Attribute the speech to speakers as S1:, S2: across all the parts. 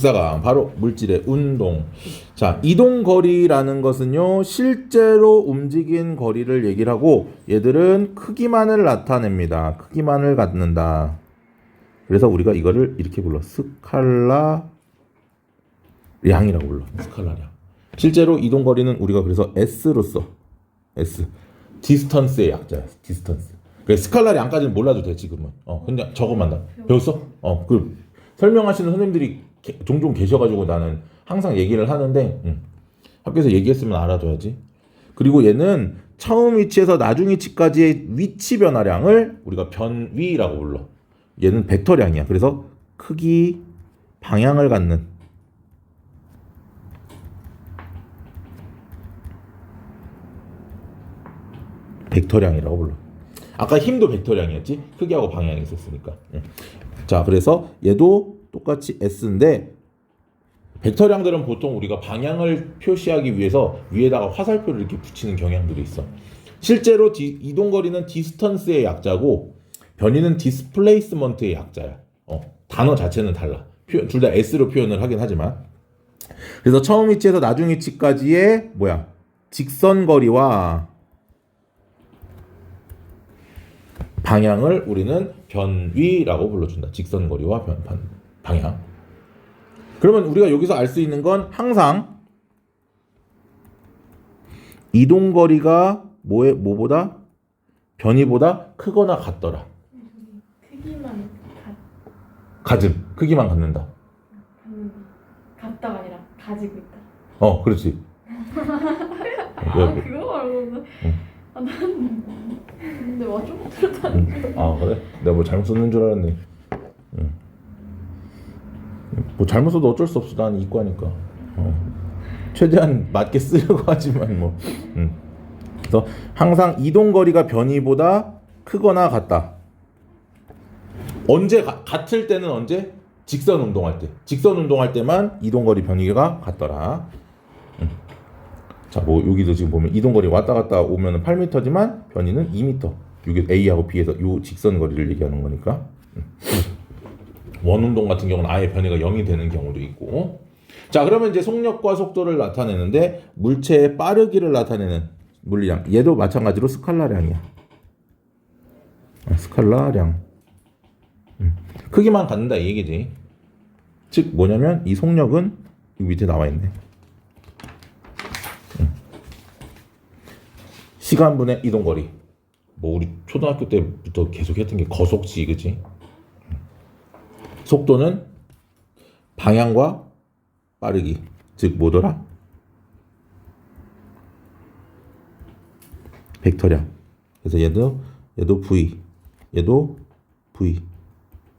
S1: 역사가 바로 물질의 운동. 자, 이동 거리라는 것은요, 실제로 움직인 거리를 얘기를 하고, 얘들은 크기만을 나타냅니다. 크기만을 갖는다. 그래서 우리가 이거를 이렇게 불러. 스칼라 량이라고 불러. 스칼라 량. 실제로 이동 거리는 우리가 그래서 S로 써. S. 디스턴스의 약자야. 디스턴스. 그래 스칼라량까지는 몰라도 돼 지금은. 어, 근데 저것만 다 배웠어? 어, 그 설명하시는 선생님들이 게- 종종 계셔가지고 나는 항상 얘기를 하는데 음, 학교에서 얘기했으면 알아둬야지. 그리고 얘는 처음 위치에서 나중 위치까지의 위치 변화량을 우리가 변위라고 불러. 얘는 벡터량이야. 그래서 크기, 방향을 갖는 벡터량이라고 불러. 아까 힘도 벡터량이었지? 크기하고 방향이 있었으니까. 응. 자, 그래서 얘도 똑같이 S인데 벡터량들은 보통 우리가 방향을 표시하기 위해서 위에다가 화살표를 이렇게 붙이는 경향들이 있어. 실제로 디- 이동거리는 디스턴스의 약자고 변이는 디스플레이스먼트의 약자야. 어, 단어 자체는 달라. 둘 다 S로 표현을 하긴 하지만. 그래서 처음 위치에서 나중 위치까지의 뭐야? 직선 거리와 방향을 우리는 변위라고 불러준다. 직선 거리와 변, 반- 방향. 그러면 우리가 여기서 알 수 있는 건 항상 이동 거리가 뭐에 뭐보다 변이보다 크거나 같더라.
S2: 크기만
S1: 가즘 크기만 갖는다.
S2: 갖는 갖다가 아니라 가지고 있다.
S1: 어, 그렇지.
S2: 아
S1: 왜,
S2: 그거 말고는
S1: 응.
S2: 아, 난 근데 와좀 들었다.
S1: 응. 아 그래? 내가 뭐 잘못 썼는 줄 알았네. 응. 뭐 잘못 써도 어쩔 수 없어. 난 이과니까. 어. 최대한 맞게 쓰려고 하지만 뭐. 응. 그래서 항상 이동 거리가 변이보다 크거나 같다. 언제 가- 같을 때는 언제? 직선 운동할 때. 직선 운동할 때만 이동 거리 변이가 같더라. 응. 자, 뭐 여기도 지금 보면 이동 거리 왔다 갔다 오면은 8m지만 변이는 2m. 이게 A하고 B에서 요 직선 거리를 얘기하는 거니까. 음. 원 운동 같은 경우는 아예 변이가 0이 되는 경우도 있고. 자, 그러면 이제 속력과 속도를 나타내는데 물체의 빠르기를 나타내는 물리량. 얘도 마찬가지로 스칼라량이야. 아, 스칼라량. 음. 크기만 갖는다 이 얘기지. 즉 뭐냐면 이 속력은 이 밑에 나와 있네. 시간분의 이동거리. 뭐 우리 초등학교 때부터 계속 했던 게 거속지, 그지? 속도는 방향과 빠르기. 즉 뭐더라? 벡터량. 그래서 얘도 얘도 v, 얘도 v.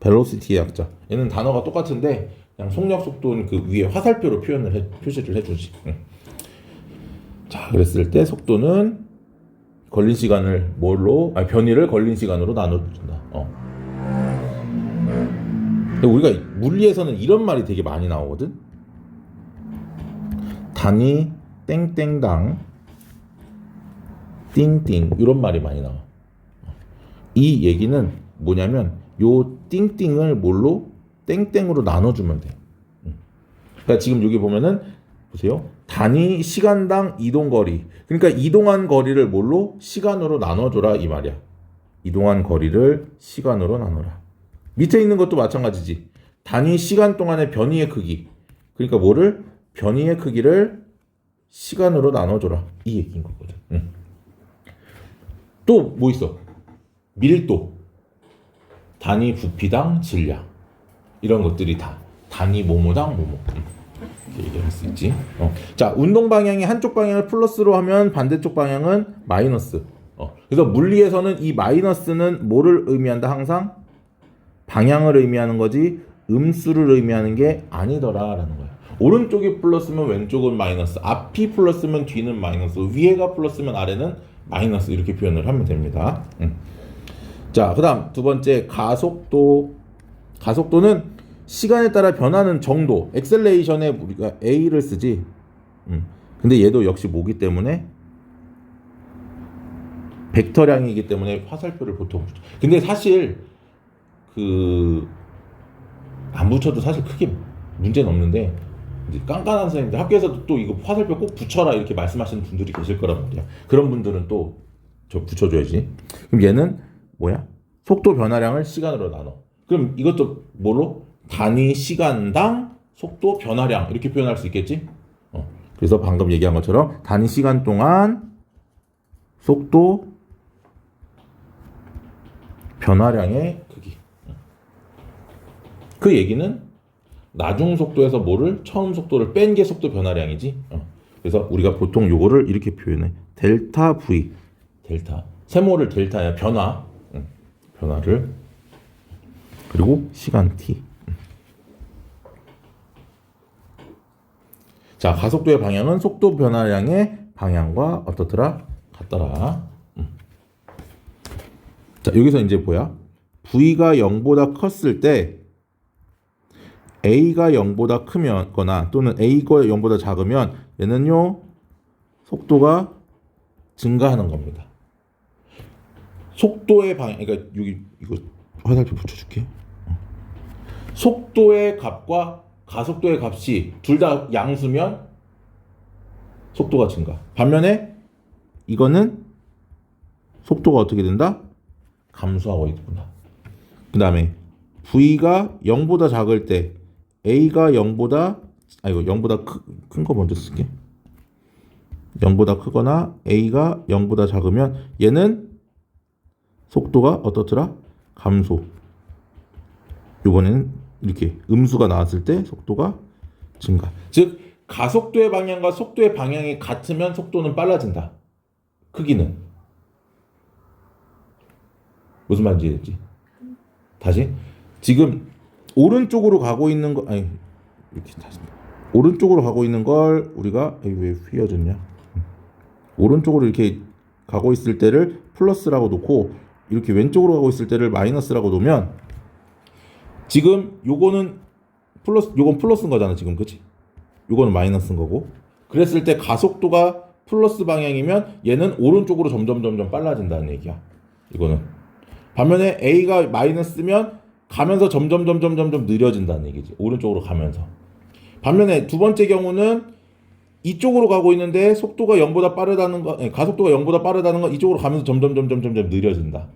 S1: 벨로시티의 약자. 얘는 단어가 똑같은데 그냥 속력 속도는 그 위에 화살표로 표현을 해, 표시를 해주지. 응. 자, 그랬을 때 속도는 걸린 시간을 뭘로 아니 변이를 걸린 시간으로 나눠준다. 어. 근데 우리가 물리에서는 이런 말이 되게 많이 나오거든. 단위 땡땡당 띵띵 이런 말이 많이 나와. 이 얘기는 뭐냐면 요 띵띵을 뭘로 땡땡으로 나눠주면 돼. 음. 그러니까 지금 여기 보면은 보세요. 단위 시간당 이동 거리. 그러니까 이동한 거리를 뭘로 시간으로 나눠줘라 이 말이야. 이동한 거리를 시간으로 나눠라. 밑에 있는 것도 마찬가지지. 단위 시간 동안의 변이의 크기. 그러니까 뭐를 변이의 크기를 시간으로 나눠줘라 이 얘기인 거거든. 또뭐 있어? 밀도. 단위 부피당 질량. 이런 것들이 다 단위 모모당 모모. 음. 이렇게 얘기할 수 있지. 어. 자, 운동 방향이 한쪽 방향을 플러스로 하면 반대쪽 방향은 마이너스. 어. 그래서 물리에서는 이 마이너스는 뭐를 의미한다? 항상 방향을 의미하는 거지 음수를 의미하는 게 아니더라라는 거야. 오른쪽이 플러스면 왼쪽은 마이너스, 앞이 플러스면 뒤는 마이너스, 위에가 플러스면 아래는 마이너스 이렇게 표현을 하면 됩니다. 음. 자, 그다음 두 번째 가속도. 가속도는 시간에 따라 변하는 정도. 엑셀레이션에 우리가 a를 쓰지. 음. 근데 얘도 역시 뭐기 때문에 벡터량이기 때문에 화살표를 보통. 근데 사실 그 안 붙여도 사실 크게 문제는 없는데 이제 깐깐한 선생님들 학교에서도 또 이거 화살표 꼭 붙여라 이렇게 말씀하시는 분들이 계실 거란 말이야. 그런 분들은 또 저 붙여줘야지. 그럼 얘는 뭐야? 속도 변화량을 시간으로 나눠. 그럼 이것도 뭘로? 단위 시간당 속도 변화량 이렇게 표현할 수 있겠지? 어. 그래서 방금 얘기한 것처럼 단위 시간 동안 속도 변화량의 크기. 그 얘기는 나중 속도에서 뭐를 처음 속도를 뺀 게 속도 변화량이지. 어. 그래서 우리가 보통 요거를 이렇게 표현해. 델타 V. 델타. 세모를 델타야 변화. 응. 변화를 그리고 시간 t. 응. 자, 가속도의 방향은 속도 변화량의 방향과 어떻더라? 같더라. 응. 자, 여기서 이제 뭐야? v가 0보다 컸을 때 a가 0보다 크면거나 또는 a가 0보다 작으면 얘는요 속도가 증가하는 겁니다. 속도의 방향, 그러니까 여기 이거 화살표 붙여줄게. 속도의 값과 가속도의 값이 둘 다 양수면 속도가 증가. 반면에 이거는 속도가 어떻게 된다? 감소하고 있구나. 그 다음에 v가 0보다 작을 때 a가 0보다 아이고 0보다 큰 거 먼저 쓸게. 0보다 크거나 a가 0보다 작으면 얘는 속도가 어떻더라? 감소. 이번에는 이렇게 음수가 나왔을 때 속도가 증가. 즉 가속도의 방향과 속도의 방향이 같으면 속도는 빨라진다. 크기는 무슨 말인지 이해됐지? 다시 지금 오른쪽으로 가고 있는 거 아니 이렇게 다시 오른쪽으로 가고 있는 걸 우리가 왜 휘어졌냐? 음. 오른쪽으로 이렇게 가고 있을 때를 플러스라고 놓고 이렇게 왼쪽으로 가고 있을 때를 마이너스라고 놓으면 지금 요거는 플러스 요건 플러스인 거잖아 지금 그치? 요거는 마이너스인 거고 그랬을 때 가속도가 플러스 방향이면 얘는 오른쪽으로 점점 점점 빨라진다는 얘기야 이거는 반면에 A가 마이너스면 가면서 점점 점점 점점 느려진다는 얘기지 오른쪽으로 가면서 반면에 두 번째 경우는 이쪽으로 가고 있는데 속도가 0보다 빠르다는 거 아니, 가속도가 0보다 빠르다는 건 이쪽으로 가면서 점점 점점 점점 느려진다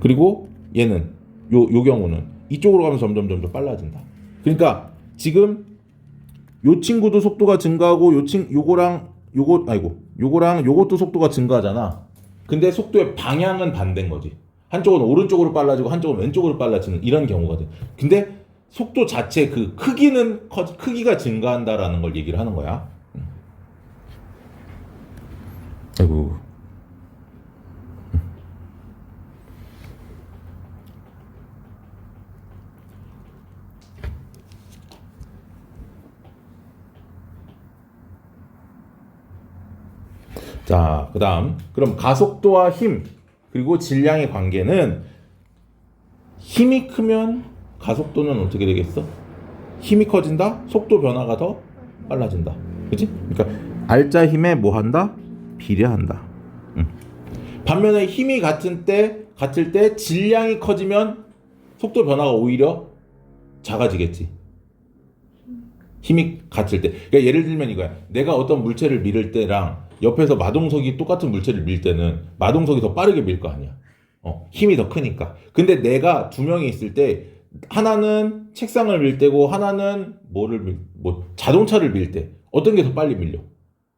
S1: 그리고 얘는 요, 요 경우는 이쪽으로 가면서 점점 점점 빨라진다. 그러니까 지금 요 친구도 속도가 증가하고 요친 요거랑 요거 아이고 요거랑 요것도 속도가 증가하잖아. 근데 속도의 방향은 반대인 거지. 한쪽은 오른쪽으로 빨라지고 한쪽은 왼쪽으로 빨라지는 이런 경우가 돼. 근데 속도 자체 그 크기는 커, 크기가 증가한다라는 걸 얘기를 하는 거야. 음. 아이고. 자, 그 다음. 그럼 가속도와 힘, 그리고 질량의 관계는 힘이 크면 가속도는 어떻게 되겠어? 힘이 커진다? 속도 변화가 더 빨라진다. 그치? 그러니까 알짜 힘에 뭐 한다? 비례한다. 응. 반면에 힘이 같은 때, 같을 때 질량이 커지면 속도 변화가 오히려 작아지겠지. 힘이 같을 때. 그러니까 예를 들면 이거야. 내가 어떤 물체를 밀을 때랑 옆에서 마동석이 똑같은 물체를 밀 때는 마동석이 더 빠르게 밀 거 아니야. 어, 힘이 더 크니까. 근데 내가 두 명이 있을 때 하나는 책상을 밀 때고 하나는 뭐를 밀, 뭐 자동차를 밀 때 어떤 게 더 빨리 밀려?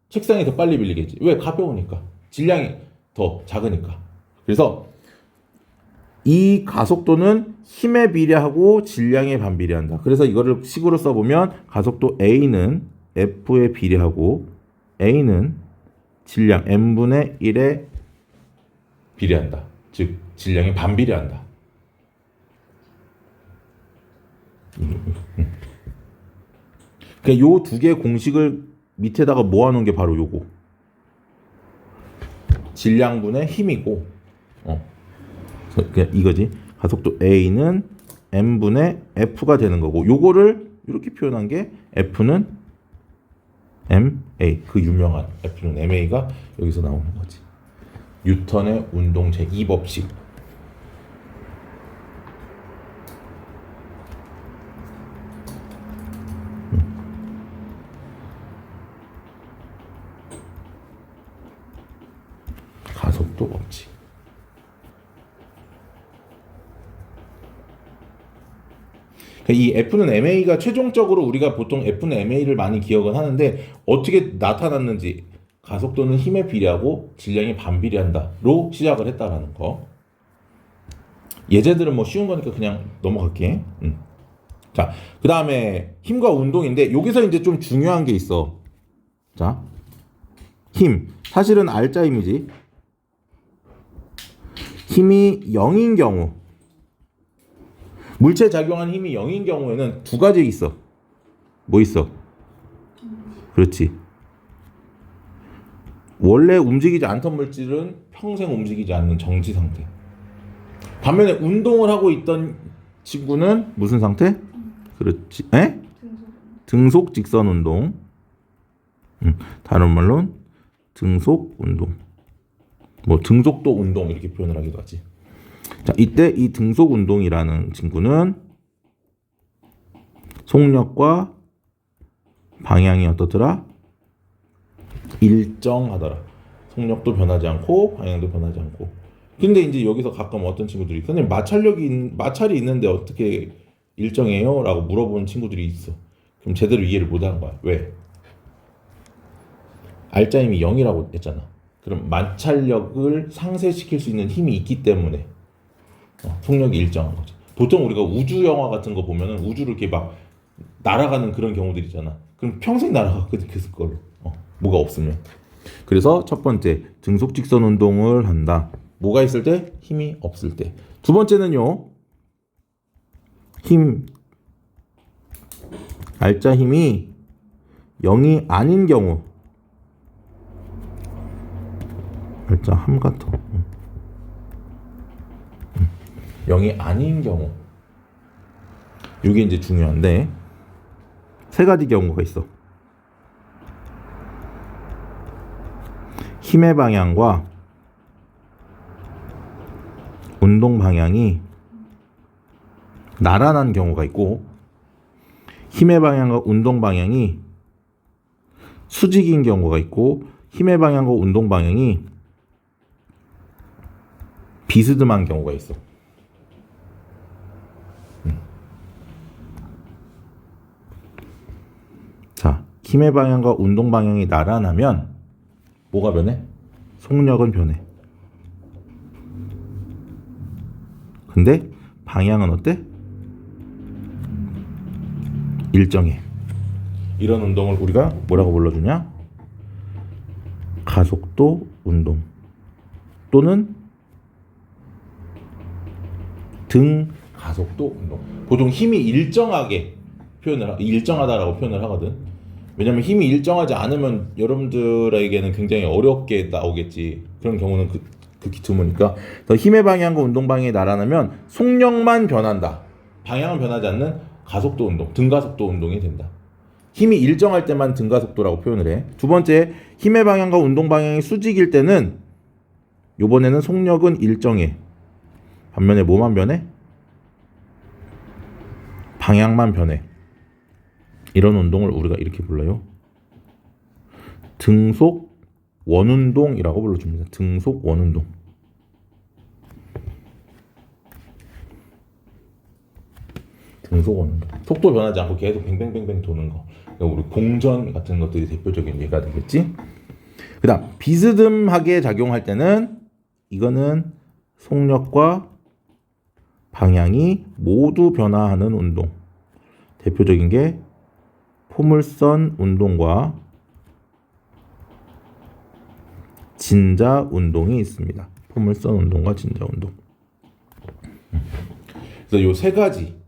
S1: 책상이 더 빨리 밀리겠지. 왜? 가벼우니까. 질량이 더 작으니까. 그래서 이 가속도는 힘에 비례하고 질량에 반비례한다. 그래서 이거를 식으로 써보면 가속도 A는 F에 비례하고 A는 질량 n분의 1에 비례한다. 즉 질량이 반비례한다. 그러니까 요두 개의 공식을 밑에다가 모아놓은 게 바로 요거. 질량분의 힘이고, 어, 그러니까 이거지. 가속도 A는 m분의 F가 되는 거고, 요거를 이렇게 표현한 게 F는 MA 그 유명한 F는 MA가 여기서 나오는 거지. 뉴턴의 운동 제2 법칙. 속도가 없지. 그러니까 이 F는 MA가 최종적으로 우리가 보통 F는 MA를 많이 기억은 하는데 어떻게 나타났는지 가속도는 힘에 비례하고 질량이 반비례한다로 시작을 했다라는 거. 예제들은 뭐 쉬운 거니까 그냥 넘어갈게. 음. 자, 그 다음에 힘과 운동인데 여기서 이제 좀 중요한 게 있어. 자, 힘. 사실은 R자 힘이지. 힘이 0인 경우. 물체 작용한 힘이 0인 경우에는 두 가지 있어. 뭐 있어? 그렇지. 원래 움직이지 않던 물질은 평생 움직이지 않는 정지 상태. 반면에 운동을 하고 있던 친구는 무슨 상태? 그렇지. 에? 등속. 직선 운동. 음, 다른 말로 등속 운동. 뭐 등속도 운동 이렇게 표현을 하기도 하지. 자, 이때 이 등속 운동이라는 친구는 속력과 방향이 어떻더라? 일정하더라. 속력도 변하지 않고 방향도 변하지 않고. 근데 이제 여기서 가끔 어떤 친구들이 선생님 마찰력이 있- 마찰이 있는데 어떻게 일정해요? 라고 물어보는 친구들이 있어. 그럼 제대로 이해를 못한 거야. 왜? 알짜힘이 0이라고 했잖아. 그럼 마찰력을 상쇄시킬 수 있는 힘이 있기 때문에 어, 속력이 일정한 거지. 보통 우리가 우주 영화 같은 거 보면은 우주를 이렇게 막 날아가는 그런 경우들 있잖아. 그럼 평생 날아가거든 그 걸로. 어, 뭐가 없으면. 그래서 첫 번째 등속 직선 운동을 한다. 뭐가 있을 때? 힘이 없을 때. 두 번째는요. 힘 알짜 힘이 0이 아닌 경우 알짜 함 같아. 0이 아닌 경우 이게 이제 중요한데 세 가지 경우가 있어. 힘의 방향과 운동 방향이 나란한 경우가 있고 힘의 방향과 운동 방향이 수직인 경우가 있고 힘의 방향과 운동 방향이 비스듬한 경우가 있어. 음. 자, 힘의 방향과 운동 방향이 나란하면 뭐가 변해? 속력은 변해. 근데 방향은 어때? 일정해. 이런 운동을 우리가 뭐라고 불러주냐? 가속도 운동 또는 등 가속도 운동. 보통 힘이 일정하게 표현을 하, 일정하다라고 표현을 하거든. 왜냐면 힘이 일정하지 않으면 여러분들에게는 굉장히 어렵게 나오겠지. 그런 경우는 그, 극히 드무니까 더 힘의 방향과 운동 방향이 나란하면 속력만 변한다. 방향은 변하지 않는 가속도 운동, 등가속도 운동이 된다. 힘이 일정할 때만 등가속도라고 표현을 해. 두 번째, 힘의 방향과 운동 방향이 수직일 때는 요번에는 속력은 일정해. 반면에 뭐만 변해? 방향만 변해. 이런 운동을 우리가 이렇게 불러요. 등속 원운동이라고 불러줍니다. 등속 원운동. 등속 원운동. 속도 변하지 않고 계속 뱅뱅뱅뱅 도는 거. 우리 공전 같은 것들이 대표적인 예가 되겠지. 그 다음 비스듬하게 작용할 때는 이거는 속력과 방향이 모두 변화하는 운동. 대표적인 게 포물선 운동과 진자 운동이 있습니다. 포물선 운동과 진자 운동. 그래서 요 세 가지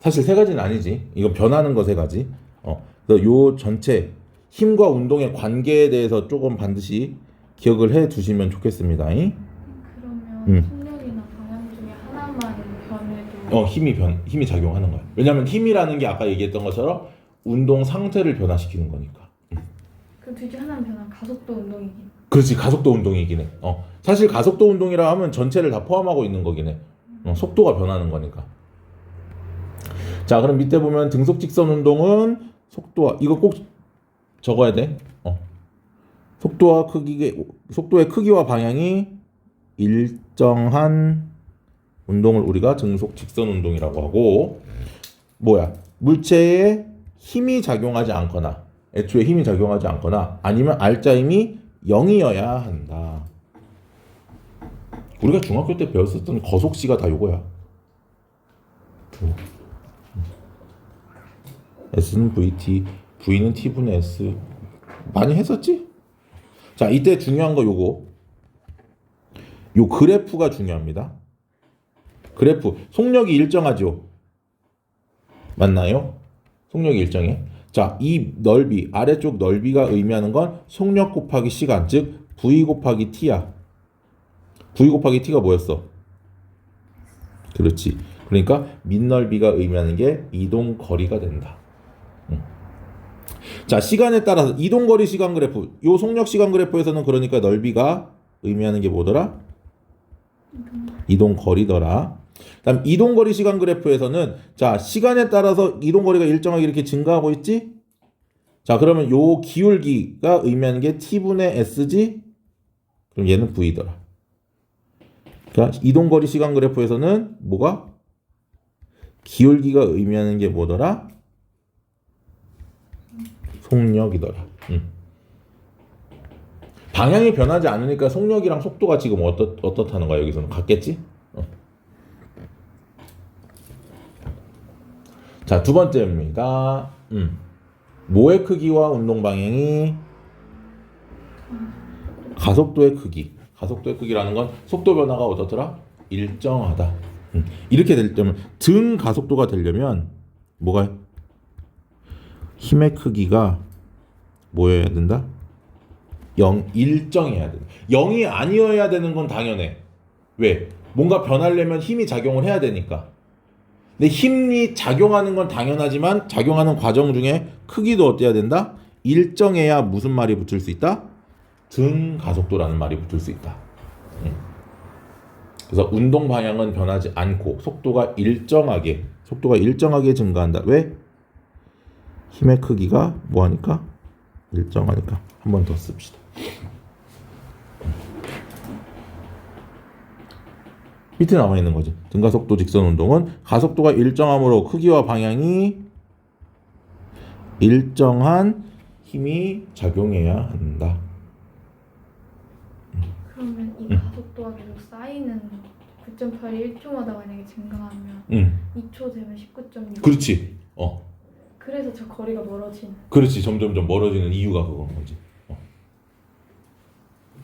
S1: 사실 세 가지는 아니지. 이건 변하는 거 세 가지. 어. 그래서 요 전체 힘과 운동의 관계에 대해서 조금 반드시 기억을 해 두시면 좋겠습니다. 잉?
S2: 그러면
S1: 음.
S2: 속력이나 방향 중에 하나만 변해도
S1: 어, 힘이 변 힘이 작용하는 거야. 왜냐면 힘이라는 게 아까 얘기했던 것처럼 운동 상태를 변화시키는 거니까.
S2: 그둘중 하나는 변한 가속도 운동이긴.
S1: 그렇지 가속도 운동이긴 해. 어 사실 가속도 운동이라 하면 전체를 다 포함하고 있는 거긴 해. 어, 속도가 변하는 거니까. 자 그럼 밑에 보면 등속 직선 운동은 속도와 이거 꼭 적어야 돼. 어 속도와 크기 속도의 크기와 방향이 일정한 운동을 우리가 등속 직선 운동이라고 하고 뭐야 물체에 힘이 작용하지 않거나 애초에 힘이 작용하지 않거나 아니면 알짜 힘이 0이어야 한다. 우리가 중학교 때 배웠었던 거속시가 다 요거야. S는 VT, V는 T분의 S 많이 했었지? 자 이때 중요한 거 요거 요 그래프가 중요합니다. 그래프 속력이 일정하죠. 맞나요? 속력이 일정해. 자, 이 넓이 아래쪽 넓이가 의미하는 건 속력 곱하기 시간, 즉 v 곱하기 t야. v 곱하기 t가 뭐였어? 그렇지. 그러니까 밑넓이가 의미하는 게 이동 거리가 된다. 음. 자, 시간에 따라서 이동 거리 시간 그래프. 요 속력 시간 그래프에서는 그러니까 넓이가 의미하는 게 뭐더라? 이동 거리더라. 그다음 이동 거리 시간 그래프에서는 자 시간에 따라서 이동 거리가 일정하게 이렇게 증가하고 있지. 자 그러면 요 기울기가 의미하는 게 t분의 s지. 그럼 얘는 v더라. 그러니까 이동 거리 시간 그래프에서는 뭐가 기울기가 의미하는 게 뭐더라? 속력이더라. 음. 방향이 변하지 않으니까 속력이랑 속도가 지금 어떻 어떻다는 거야 여기서는 같겠지? 어. 자, 두 번째입니다. 음. 모의 크기와 운동 방향이 가속도의 크기. 가속도의 크기라는 건 속도 변화가 어떻더라? 일정하다. 음. 이렇게 될 때면 등 가속도가 되려면 뭐가 힘의 크기가 뭐여야 된다? 0 일정해야 돼. 0이 아니어야 되는 건 당연해. 왜? 뭔가 변하려면 힘이 작용을 해야 되니까. 근데 힘이 작용하는 건 당연하지만 작용하는 과정 중에 크기도 어때야 된다? 일정해야 무슨 말이 붙을 수 있다? 등 가속도라는 말이 붙을 수 있다. 음. 그래서 운동 방향은 변하지 않고 속도가 일정하게 속도가 일정하게 증가한다. 왜? 힘의 크기가 뭐하니까? 일정하니까. 한 번 더 씁시다. 밑에 나와 있는 거지. 등가속도 직선 운동은 가속도가 일정하므로 크기와 방향이 일정한 힘이 작용해야 한다.
S2: 그러면 이 가속도가 계속 쌓이는 9.8이 1초마다 만약에 증가하면
S1: 응,
S2: 2초 되면 19.6.
S1: 그렇지. 어,
S2: 그래서 저 거리가 멀어진.
S1: 그렇지. 점점점 멀어지는 이유가 그건 거지. 어.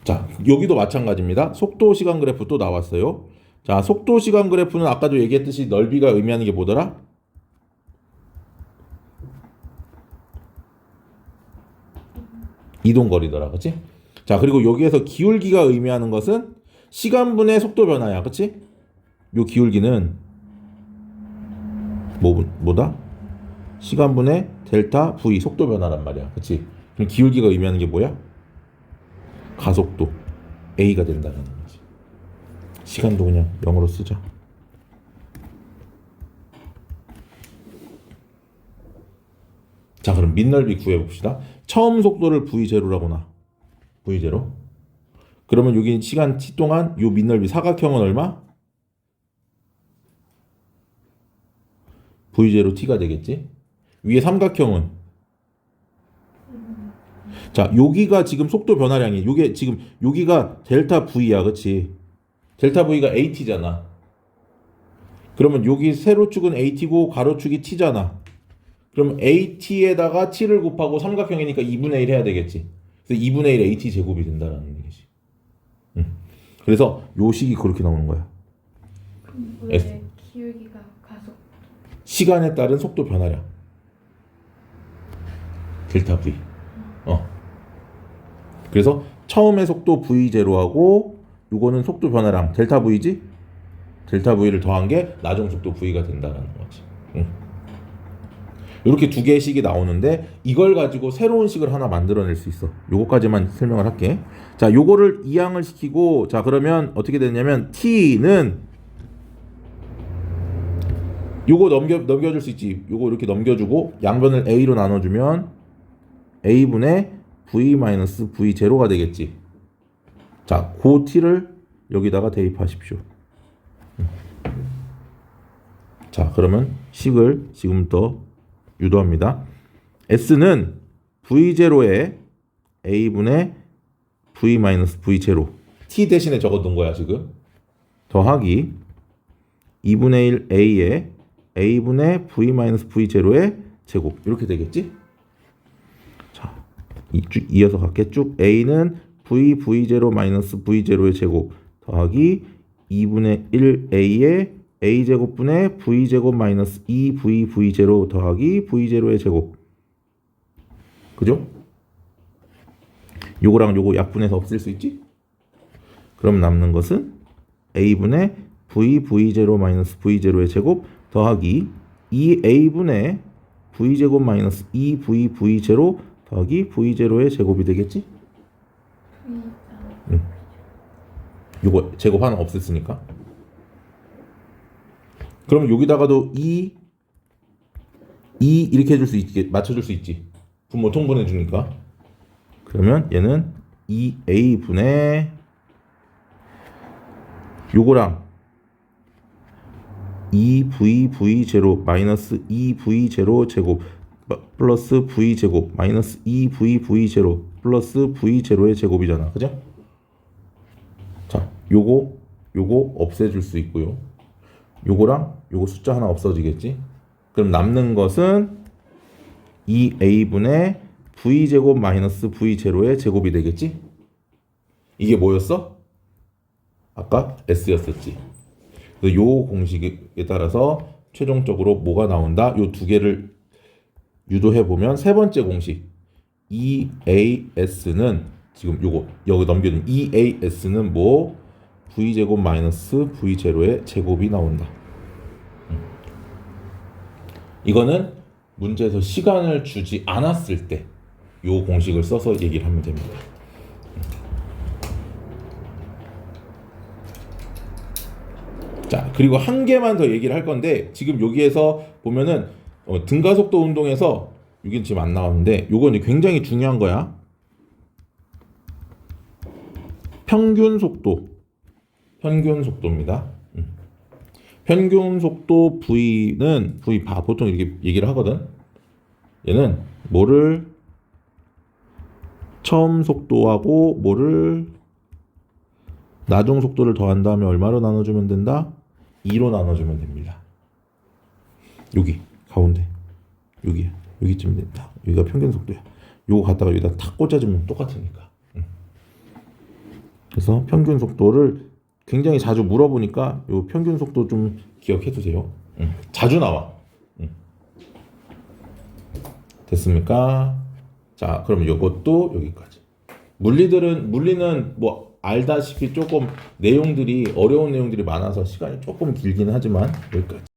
S1: 자, 여기도 마찬가지입니다. 속도 시간 그래프 또 나왔어요. 자, 속도 시간 그래프는 아까도 얘기했듯이 넓이가 의미하는 게 뭐더라? 이동 거리더라. 그렇지? 자, 그리고 여기에서 기울기가 의미하는 것은 시간분의 속도 변화야. 그렇지? 요 기울기는 뭐 뭐다? 시간분의 델타 v 속도 변화란 말이야. 그렇지? 그럼 기울기가 의미하는 게 뭐야? 가속도 a가 된다는. 시간도 그냥 0으로 쓰자. 자, 그럼 밑넓이 구해 봅시다. 처음 속도를 v0라고 나. v0. 그러면 여기 시간 t 동안 요 밑넓이 사각형은 얼마? v0 t가 되겠지? 위에 삼각형은 자, 여기가 지금 속도 변화량이 요게 지금 여기가 델타 V야. 그렇지? 델타 V가 AT잖아. 그러면 여기 세로축은 AT고 가로축이 T잖아. 그럼 AT에다가 T를 곱하고 삼각형이니까 2분의 1 해야 되겠지. 그래서 2분의 1 AT 제곱이 된다는 얘기지. 음. 그래서 요 식이 그렇게 나오는 거야.
S2: 그럼
S1: S.
S2: 왜 기울기가 가속?
S1: 시간에 따른 속도 변화량. 델타 V. 어. 그래서 처음에 속도 V0하고 요거는 속도 변화량 델타 V지? 델타 V를 더한 게 나중 속도 V가 된다라는 거지. 응. 이렇게 두 개의 식이 나오는데 이걸 가지고 새로운 식을 하나 만들어낼 수 있어. 요거까지만 설명을 할게. 자, 요거를 이항을 시키고 자 그러면 어떻게 되냐면 t는 요거 넘겨 넘겨줄 수 있지. 요거 이렇게 넘겨주고 양변을 a로 나눠주면 a분의 v 마이너스 v 제로가 되겠지. 자, 그 t를 여기다가 대입하십시오. 음. 자, 그러면 식을 지금부터 유도합니다. s는 v 제로에 a분의 v 마이너스 v 제로 t 대신에 적어둔 거야 지금 더하기 2분의 1 a에 a분의 v 마이너스 v 제로의 제곱 이렇게 되겠지? 자, 이 쭉 이어서 갈게 쭉 a는 v v 제로 마이너스 v 제로의 제곱 더하기 2분의 1 a에 a 제곱분의 v 제곱 마이너스 2 v v 제로 더하기 v 제로의 제곱 그죠? 요거랑 요거 약분해서 없앨 수 있지? 그럼 남는 것은 a분의 v v0 마이너스 v0의 제곱 더하기 2a분의 v제곱 마이너스 2v v0 더하기 v0의 제곱이 되겠지?
S2: V 아,
S1: 요거 제곱 하나 없앴으니까. 그럼 여기다가도 2 2 이렇게 해줄 수 있지 맞춰줄 수 있지. 분모 통분해 주니까. 그러면 얘는 2a분의 요거랑 2vv0 마이너스 2v0 제곱 플러스 v 제곱 마이너스 2vv0 플러스 v0의 제곱이잖아 그죠? 자, 요거 요거 없애줄 수 있고요. 요거랑 요거 숫자 하나 없어지겠지? 그럼 남는 것은 2a분의 v제곱 마이너스 v0의 제곱이 되겠지? 이게 뭐였어? 아까 s였었지. 그래서 요 공식에 따라서 최종적으로 뭐가 나온다? 요 두 개를 유도해 보면 세 번째 공식 2as는 지금 요거 여기 넘겨둔 2as는 뭐 v 제곱 마이너스 v 제로의 제곱이 나온다. 음. 이거는 문제에서 시간을 주지 않았을 때 요 공식을 써서 얘기를 하면 됩니다. 자, 그리고 한 개만 더 얘기를 할 건데 지금 여기에서 보면은 어, 등가속도 운동에서 이게 지금 안 나왔는데 요건 이제 굉장히 중요한 거야. 평균 속도, 평균 속도입니다. 음. 평균 속도 V는 V 봐 보통 이렇게 얘기를 하거든. 얘는 뭐를 처음 속도하고 뭐를 나중 속도를 더한 다음에 얼마로 나눠주면 된다? 2로 나눠주면 됩니다. 여기 가운데 여기 여기쯤 된다. 여기가 평균 속도야. 요거 갖다가 여기다 탁 꽂아주면 똑같으니까. 음. 그래서 평균 속도를 굉장히 자주 물어보니까 요 평균 속도 좀 기억해 두세요. 음. 자주 나와. 음. 됐습니까? 자, 그럼 요것도 여기까지. 물리들은 물리는 뭐 알다시피 조금 내용들이 어려운 내용들이 많아서 시간이 조금 길긴 하지만 여기까지.